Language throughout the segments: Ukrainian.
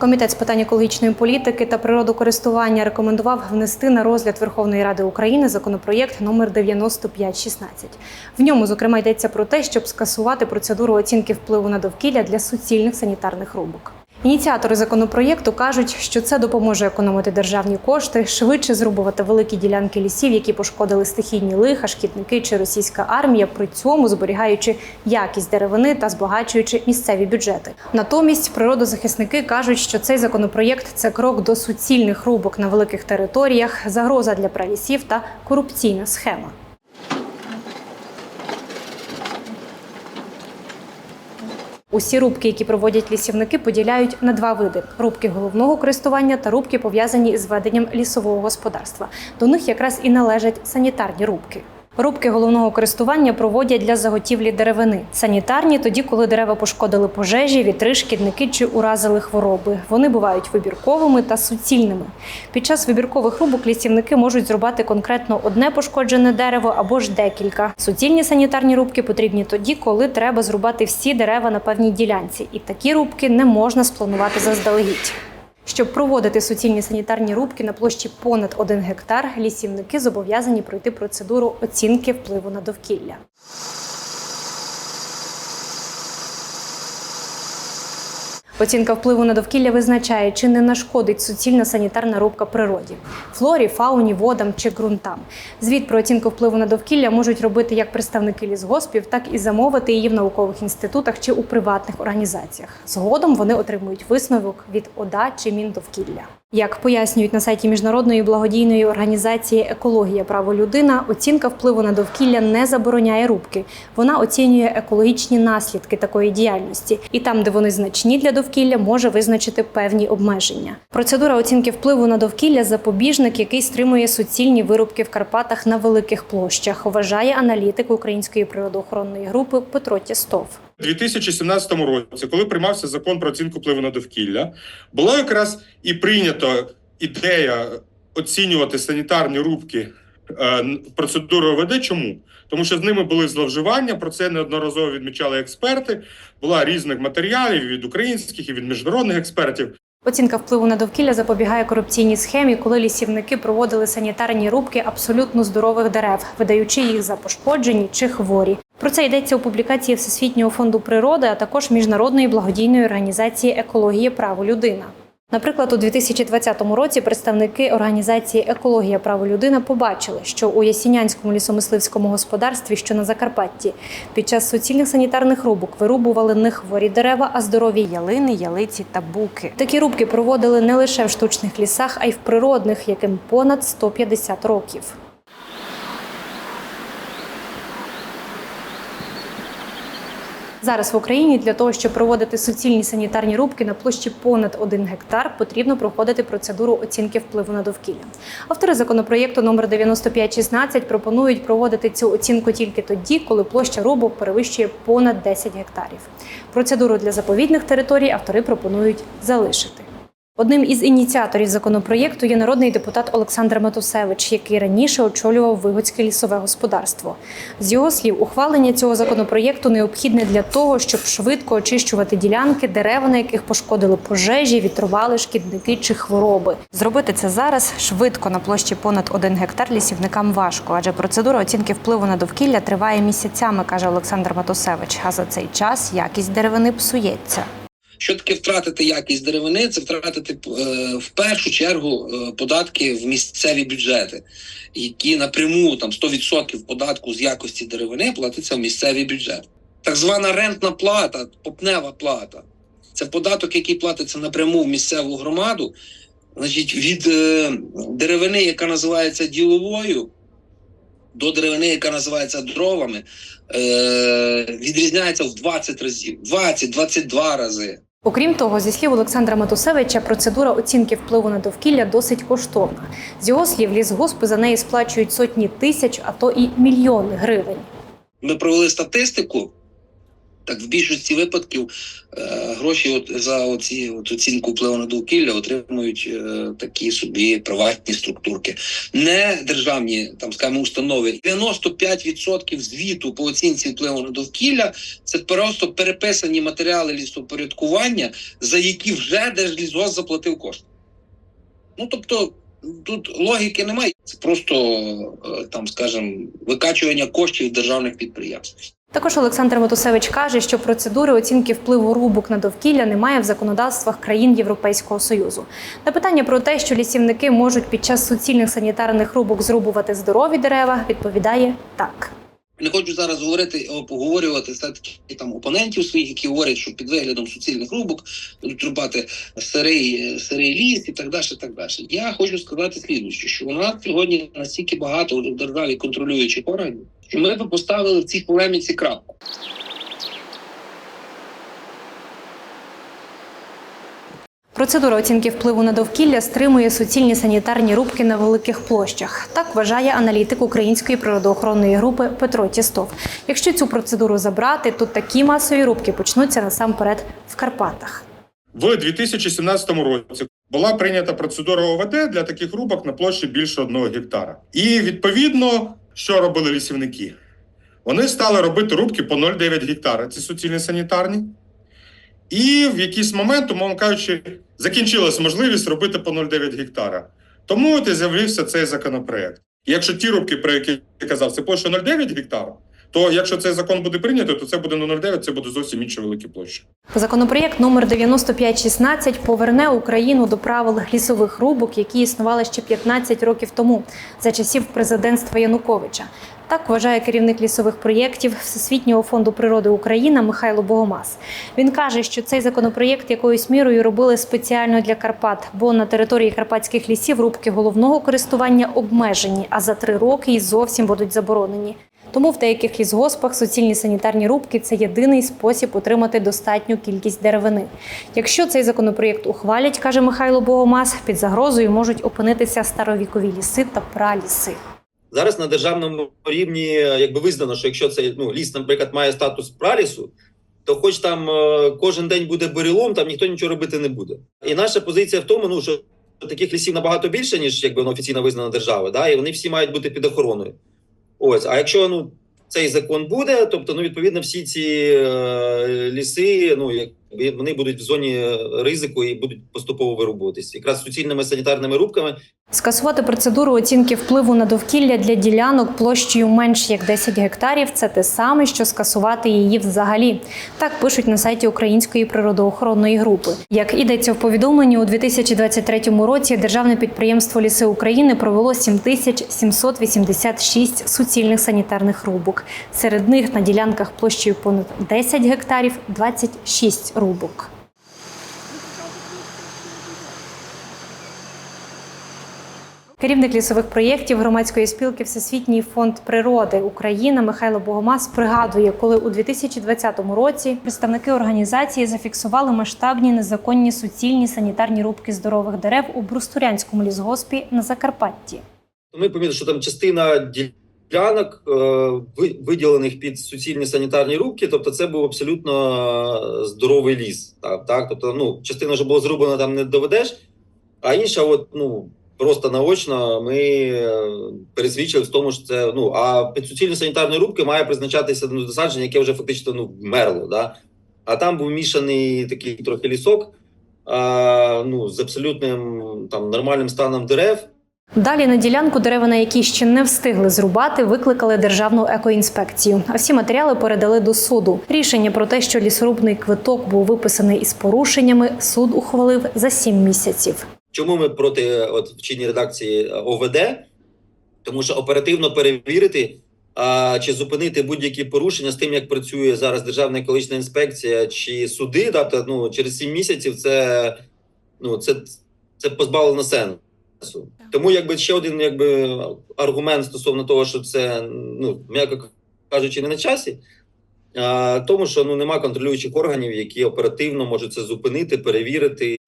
Комітет з питань екологічної політики та природокористування рекомендував внести на розгляд Верховної Ради України законопроєкт номер 9516. В ньому, зокрема, йдеться про те, щоб скасувати процедуру оцінки впливу на довкілля для суцільних санітарних рубок. Ініціатори законопроєкту кажуть, що це допоможе економити державні кошти, швидше зрубувати великі ділянки лісів, які пошкодили стихійні лиха, шкідники чи російська армія, при цьому зберігаючи якість деревини та збагачуючи місцеві бюджети. Натомість природозахисники кажуть, що цей законопроєкт це крок до суцільних рубок на великих територіях, загроза для пралісів та корупційна схема. Усі рубки, які проводять лісівники, поділяють на два види: рубки головного користування та рубки, пов'язані з веденням лісового господарства. До них якраз і належать санітарні рубки. Рубки головного користування проводять для заготівлі деревини. Санітарні тоді, коли дерева пошкодили пожежі, вітри, шкідники чи уразили хвороби. Вони бувають вибірковими та суцільними. Під час вибіркових рубок лісівники можуть зрубати конкретно одне пошкоджене дерево або ж декілька. Суцільні санітарні рубки потрібні тоді, коли треба зрубати всі дерева на певній ділянці, і такі рубки не можна спланувати заздалегідь. Щоб проводити суцільні санітарні рубки на площі понад 1 гектар, лісівники зобов'язані пройти процедуру оцінки впливу на довкілля. Оцінка впливу на довкілля визначає, чи не нашкодить суцільна санітарна рубка природі, флорі, фауні, водам чи ґрунтам. Звіт про оцінку впливу на довкілля можуть робити як представники лісгоспів, так і замовити її в наукових інститутах чи у приватних організаціях. Згодом вони отримують висновок від ОДА чи Міндовкілля. Як пояснюють на сайті міжнародної благодійної організації Екологія право людина, оцінка впливу на довкілля не забороняє рубки. Вона оцінює екологічні наслідки такої діяльності, і там, де вони значні для довкілля, може визначити певні обмеження. Процедура оцінки впливу на довкілля запобіжник, який стримує суцільні вирубки в Карпатах на великих площах, вважає аналітик української природоохоронної групи Петро Тєстов. У 2017 році, коли приймався закон про оцінку впливу на довкілля, була якраз і прийнята ідея оцінювати санітарні рубки е, процедурою ОВД. Чому? Тому що з ними були зловживання, про це неодноразово відмічали експерти. Була різних матеріалів від українських і від міжнародних експертів. Оцінка впливу на довкілля запобігає корупційній схемі, коли лісівники проводили санітарні рубки абсолютно здорових дерев, видаючи їх за пошкоджені чи хворі. Про це йдеться у публікації Всесвітнього фонду природи, а також міжнародної благодійної організації Екологія право людина. Наприклад, у 2020 році представники організації Екологія право людина побачили, що у Ясінянському лісомисливському господарстві, що на Закарпатті, під час суцільних санітарних рубок вирубували не хворі дерева, а здорові ялини, ялиці та буки. Такі рубки проводили не лише в штучних лісах, а й в природних, яким понад 150 років. Зараз в Україні для того, щоб проводити суцільні санітарні рубки на площі понад 1 гектар, потрібно проходити процедуру оцінки впливу на довкілля. Автори законопроєкту номер 9516 пропонують проводити цю оцінку тільки тоді, коли площа рубок перевищує понад 10 гектарів. Процедуру для заповідних територій автори пропонують залишити. Одним із ініціаторів законопроєкту є народний депутат Олександр Матусевич, який раніше очолював Вигоцьке лісове господарство. З його слів, ухвалення цього законопроєкту необхідне для того, щоб швидко очищувати ділянки, дерева, на яких пошкодили пожежі, вітрували, шкідники чи хвороби. Зробити це зараз швидко на площі понад один гектар лісівникам важко, адже процедура оцінки впливу на довкілля триває місяцями, каже Олександр Матусевич. А за цей час якість деревини псується. Що таке втратити якість деревини? Це втратити е, в першу чергу е, податки в місцеві бюджети, які напряму там 100% податку з якості деревини платиться в місцевий бюджет. Так звана рентна плата, попнева плата. Це податок, який платиться напряму в місцеву громаду, значить, від е, деревини, яка називається діловою, до деревини, яка називається дровами, е, відрізняється в 20 разів, 20-22 рази. Окрім того, зі слів Олександра Матусевича, процедура оцінки впливу на довкілля досить коштовна. З його слів, лісгоспи за неї сплачують сотні тисяч, а то і мільйони гривень. Ми провели статистику Так, в більшості випадків е, гроші от за оці от оцінку впливу на довкілля отримують е, такі собі приватні структурки, не державні там скажімо, установи. 95% звіту по оцінці впливу на довкілля це просто переписані матеріали лісопорядкування, за які вже Держлісгосп заплатив кошти. Ну тобто. Тут логіки немає, це просто е, там, скажімо, викачування коштів державних підприємств. Також Олександр Матусевич каже, що процедури оцінки впливу рубок на довкілля немає в законодавствах країн Європейського союзу. На питання про те, що лісівники можуть під час суцільних санітарних рубок зрубувати здорові дерева, відповідає так. Не хочу зараз говорити поговорювати все там опонентів своїх, які говорять, що під виглядом суцільних рубок будуть рубати старий, старий ліс і так далі. Так далі. Я хочу сказати слідуюче, що у нас сьогодні настільки багато в державі контролюючих органів, що ми б поставили в цій полеміці крапку. Процедура оцінки впливу на довкілля стримує суцільні санітарні рубки на великих площах. Так вважає аналітик української природоохоронної групи Петро Тістов. Якщо цю процедуру забрати, то такі масові рубки почнуться насамперед в Карпатах. В 2017 році була прийнята процедура ОВД для таких рубок на площі більше одного гектара. І відповідно, що робили лісівники? Вони стали робити рубки по 0,9 гектара. Ці суцільні санітарні. І в якийсь момент, умовно кажучи, закінчилась можливість робити по 0,9 гектара. Тому от і з'явився цей законопроект. Якщо ті рубки, про які я казав, це площа 0,9 гектара, то якщо цей закон буде прийнято, то це буде не 0,9, це буде зовсім інші великі площі. Законопроєкт номер 9516 поверне Україну до правил лісових рубок, які існували ще 15 років тому за часів президентства Януковича. Так вважає керівник лісових проєктів Всесвітнього фонду природи Україна Михайло Богомаз. Він каже, що цей законопроєкт якоюсь мірою робили спеціально для Карпат, бо на території карпатських лісів рубки головного користування обмежені, а за три роки й зовсім будуть заборонені. Тому в деяких лісгоспах суцільні санітарні рубки це єдиний спосіб отримати достатню кількість деревини. Якщо цей законопроєкт ухвалять, каже Михайло Богомаз, під загрозою можуть опинитися старовікові ліси та праліси. Зараз на державному рівні е, якби визнано, що якщо цей ну, ліс, наприклад, має статус пралісу, то хоч там е, кожен день буде бурілом, там ніхто нічого робити не буде. І наша позиція в тому, ну що таких лісів набагато більше, ніж якби воно офіційно визнана держава, да, і вони всі мають бути під охороною. Ось, а якщо ну цей закон буде, тобто ну відповідно всі ці е, ліси, ну якби вони будуть в зоні ризику і будуть поступово вирубуватися. Якраз суцільними санітарними рубками Скасувати процедуру оцінки впливу на довкілля для ділянок площею менш як 10 гектарів це те саме, що скасувати її взагалі. Так пишуть на сайті Української природоохоронної групи. Як ідеться в повідомленні, у 2023 році державне підприємство Ліси України провело 7786 суцільних санітарних рубок. Серед них на ділянках площею понад 10 гектарів 26 рубок. Керівник лісових проєктів громадської спілки Всесвітній фонд природи Україна Михайло Богомаз пригадує, коли у 2020 році представники організації зафіксували масштабні незаконні суцільні санітарні рубки здорових дерев у Брустурянському лісгоспі на Закарпатті. Ми помітили, що там частина ділянок е, виділених під суцільні санітарні рубки, тобто це був абсолютно здоровий ліс. Так? Тобто, ну, частина вже була зроблена, там не доведеш, а інша, от, ну, просто наочно ми е, пересвідчили в тому, що це ну, а під суцільні санітарні рубки має призначатися ну, насадження, яке вже фактично ну, вмерло. Да? А там був мішаний такий трохи лісок. А, ну, з абсолютним там нормальним станом дерев, Далі на ділянку дерева, на які ще не встигли зрубати, викликали державну екоінспекцію. А всі матеріали передали до суду. Рішення про те, що лісорубний квиток був виписаний із порушеннями, суд ухвалив за сім місяців. Чому ми проти от в чинній редакції е, ОВД? Тому що оперативно перевірити а, чи зупинити будь-які порушення з тим, як працює зараз Державна екологічна інспекція чи суди, да, то, ну, через 7 місяців це, ну, це, це позбавлено сенсу. Тому якби ще один якби, аргумент стосовно того, що це, ну, м'яко кажучи, не на часі. А, тому що ну нема контролюючих органів, які оперативно можуть це зупинити, перевірити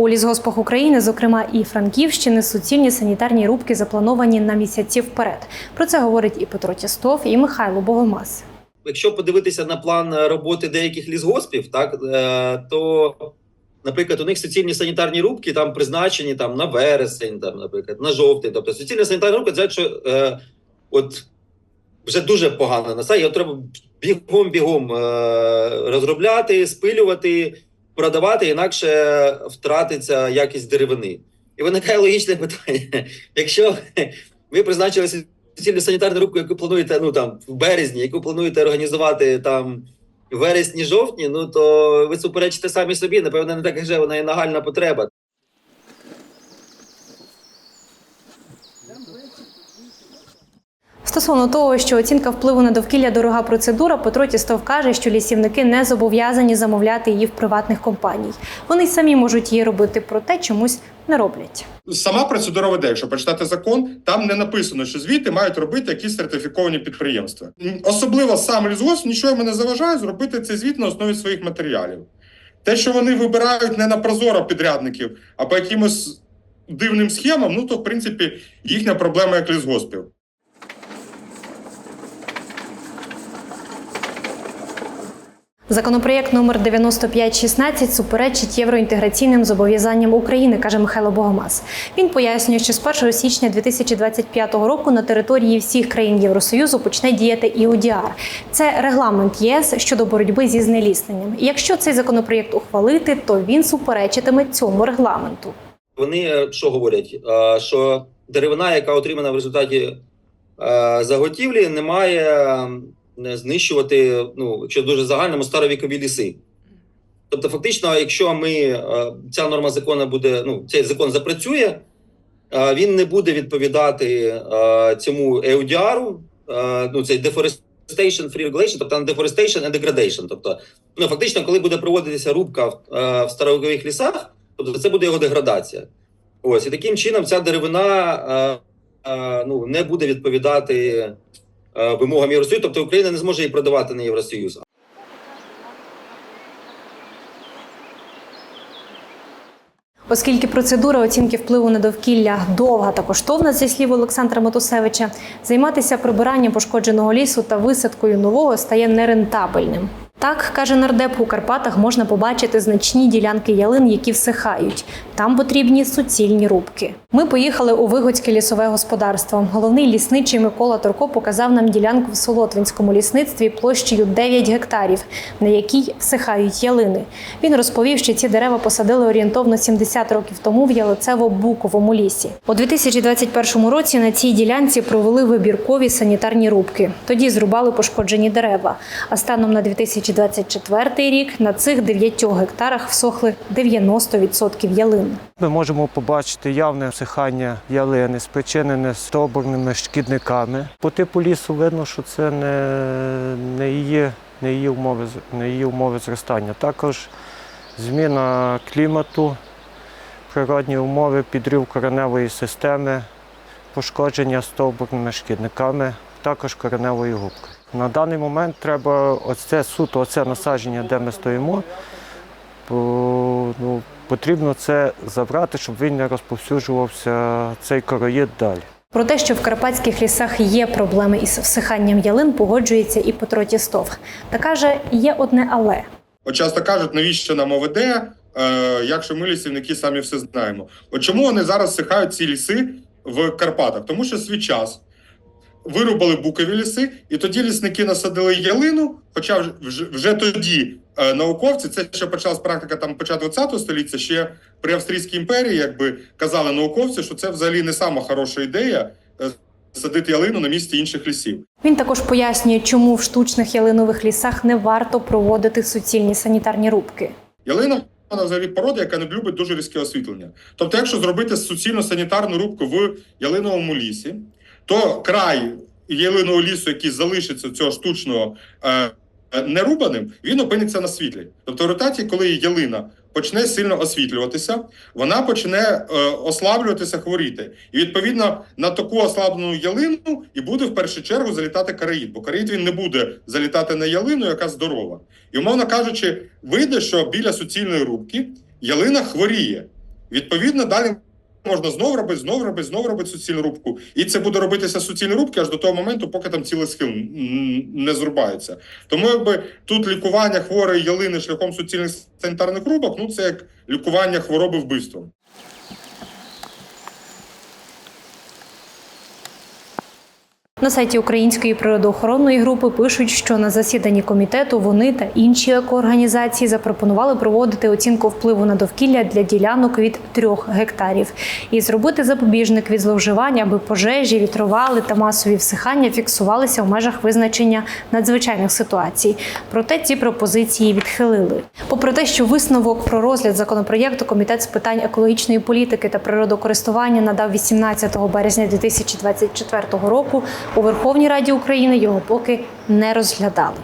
У лісгоспах України, зокрема і Франківщини, суцільні санітарні рубки заплановані на місяці вперед. Про це говорить і Петро Тістов, і Михайло Богомаз. Якщо подивитися на план роботи деяких лісгоспів, так е, то, наприклад, у них суцільні санітарні рубки там призначені там на вересень, там, наприклад, на жовтий. Тобто суцільна санітарна рубка, це якщо е, от вже дуже погано на сайті, треба бігом-бігом е, розробляти, спилювати, продавати, інакше втратиться якість деревини. І виникає логічне питання: якщо ви призначили суцільну санітарну рубку, яку плануєте ну там в березні, яку плануєте організувати там вересні-жовтні, ну то ви суперечите самі собі. Напевно, не так вже вона і нагальна потреба. Стосовно того, що оцінка впливу на довкілля дорога процедура, Петро Тістов каже, що лісівники не зобов'язані замовляти її в приватних компаній. Вони самі можуть її робити, проте чомусь не роблять. Сама процедура веде, якщо почитати закон, там не написано, що звіти мають робити якісь сертифіковані підприємства. Особливо сам лісгосп нічого йому не заважає зробити цей звіт на основі своїх матеріалів. Те, що вони вибирають не на прозоро підрядників, а по якимось дивним схемам, ну то в принципі їхня проблема як лісгоспів. Законопроєкт номер 9516 суперечить євроінтеграційним зобов'язанням України, каже Михайло Богомаз. Він пояснює, що з 1 січня 2025 року на території всіх країн Євросоюзу почне діяти ІУДІАР. Це регламент ЄС щодо боротьби зі знелісненням. І якщо цей законопроєкт ухвалити, то він суперечитиме цьому регламенту. Вони е, що говорять? Е, Що деревина, яка отримана в результаті е, заготівлі, не має знищувати, ну, якщо дуже загальному, старовікові ліси. Тобто, фактично, якщо ми е, ця норма закону буде, ну, цей закон запрацює, е, він не буде відповідати е, цьому EUDR, е, ну, цей Deforestation Free Regulation, тобто Deforestation and Degradation. Тобто, ну, фактично, коли буде проводитися рубка в, в старовікових лісах, тобто це буде його деградація. Ось і таким чином ця деревина ну, не буде відповідати вимогам Євросоюзу, тобто Україна не зможе її продавати на Євросоюз. Оскільки процедура оцінки впливу на довкілля довга та коштовна, зі слів Олександра Матусевича, займатися прибиранням пошкодженого лісу та висадкою нового стає нерентабельним. Так, каже нардеп, у Карпатах можна побачити значні ділянки ялин, які всихають. Там потрібні суцільні рубки. Ми поїхали у Вигодське лісове господарство. Головний лісничий Микола Торко показав нам ділянку в Солотвинському лісництві площею 9 гектарів, на якій всихають ялини. Він розповів, що ці дерева посадили орієнтовно 70 років тому в Ялицево-Буковому лісі. У 2021 році на цій ділянці провели вибіркові санітарні рубки. Тоді зрубали пошкоджені дерева. А станом на 2024 рік на цих 9 гектарах всохли 90% ялин. Ми можемо побачити явне всихання ялини, спричинене стовбурними шкідниками. По типу лісу видно, що це не, не, її, не, її умови, не її умови зростання. Також зміна клімату, природні умови, підрив кореневої системи, пошкодження стовбурними шкідниками, також кореневої губки. На даний момент треба оце суто, оце насадження, де ми стоїмо, бо, ну, потрібно це забрати, щоб він не розповсюджувався цей короїд далі. Про те, що в карпатських лісах є проблеми із всиханням ялин, погоджується і Петро Тістов. Та каже, є одне але. От часто кажуть, навіщо нам ОВД, е, якщо ми лісівники самі все знаємо. От чому вони зараз сихають ці ліси в Карпатах? Тому що свій час вирубали букові ліси, і тоді лісники насадили ялину. Хоча вже, вже, тоді е, науковці, це ще почалась практика там початку ХХ століття, ще при Австрійській імперії, якби казали науковці, що це взагалі не сама хороша ідея. е, Садити ялину на місці інших лісів. Він також пояснює, чому в штучних ялинових лісах не варто проводити суцільні санітарні рубки. Ялина вона взагалі порода, яка не любить дуже різке освітлення. Тобто, якщо зробити суцільну санітарну рубку в ялиновому лісі, то край ялинового лісу, який залишиться цього штучного е, е, нерубаним, він опиниться на світлі. Тобто, в результаті, коли ялина почне сильно освітлюватися, вона почне е, ослаблюватися, хворіти. І відповідно на таку ослаблену ялину і буде в першу чергу залітати караїд, бо караїд він не буде залітати на ялину, яка здорова. І умовно кажучи, вийде, що біля суцільної рубки ялина хворіє. Відповідно, далі можна знову робити, знову робити, знову робити суцільну рубку. І це буде робитися суцільні рубки аж до того моменту, поки там цілий схил не зрубається. Тому якби тут лікування хворої ялини шляхом суцільних санітарних рубок, ну це як лікування хвороби вбивством. На сайті Української природоохоронної групи пишуть, що на засіданні комітету вони та інші екоорганізації запропонували проводити оцінку впливу на довкілля для ділянок від трьох гектарів і зробити запобіжник від зловживань, аби пожежі, вітровали та масові всихання фіксувалися в межах визначення надзвичайних ситуацій. Проте ці пропозиції відхилили. Попри те, що висновок про розгляд законопроєкту комітет з питань екологічної політики та природокористування надав 18 березня 2024 року. У Верховній Раді України його поки не розглядали.